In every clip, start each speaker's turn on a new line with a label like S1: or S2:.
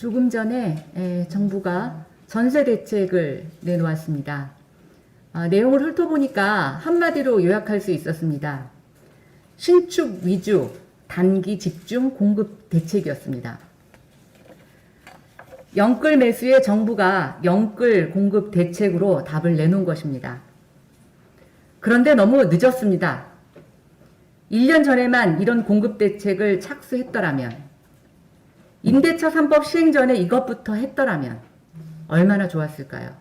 S1: 조금 전에 에, 정부가 전세 대책을 내놓았습니다. 아, 내용을 훑어보니까 한마디로 요약할 수 있었습니다. 신축 위주 단기 집중 공급 대책이었습니다. 영끌 매수에 정부가 영끌 공급 대책으로 답을 내놓은 것입니다. 그런데 너무 늦었습니다. 1년 전에만 이런 공급 대책을 착수했더라면, 임대차 3법 시행 전에 이것부터 했더라면 얼마나 좋았을까요?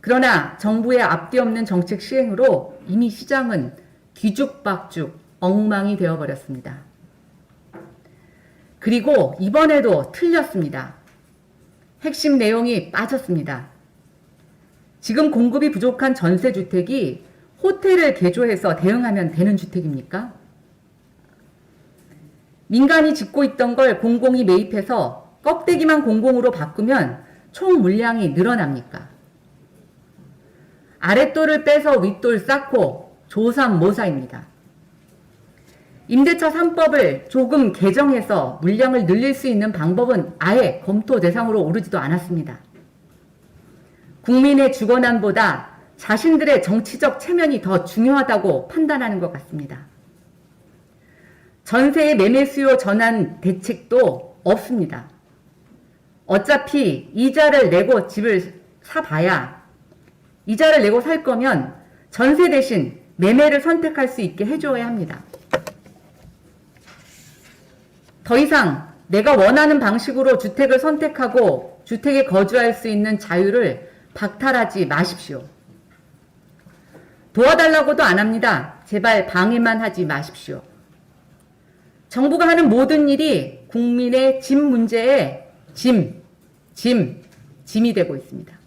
S1: 그러나 정부의 앞뒤 없는 정책 시행으로 이미 시장은 뒤죽박죽 엉망이 되어버렸습니다. 그리고 이번에도 틀렸습니다. 핵심 내용이 빠졌습니다. 지금 공급이 부족한 전세주택이 호텔을 개조해서 대응하면 되는 주택입니까? 민간이 짓고 있던 걸 공공이 매입해서 껍데기만 공공으로 바꾸면 총 물량이 늘어납니까? 아랫돌을 빼서 윗돌 쌓고 조삼모사입니다. 임대차 3법을 조금 개정해서 물량을 늘릴 수 있는 방법은 아예 검토 대상으로 오르지도 않았습니다. 국민의 주거난보다 자신들의 정치적 체면이 더 중요하다고 판단하는 것 같습니다. 전세의 매매 수요 전환 대책도 없습니다. 어차피 이자를 내고 집을 사봐야 이자를 내고 살 거면 전세 대신 매매를 선택할 수 있게 해줘야 합니다. 더 이상 내가 원하는 방식으로 주택을 선택하고 주택에 거주할 수 있는 자유를 박탈하지 마십시오. 도와달라고도 안 합니다. 제발 방해만 하지 마십시오. 정부가 하는 모든 일이 국민의 짐 문제에 짐, 짐, 짐이 되고 있습니다.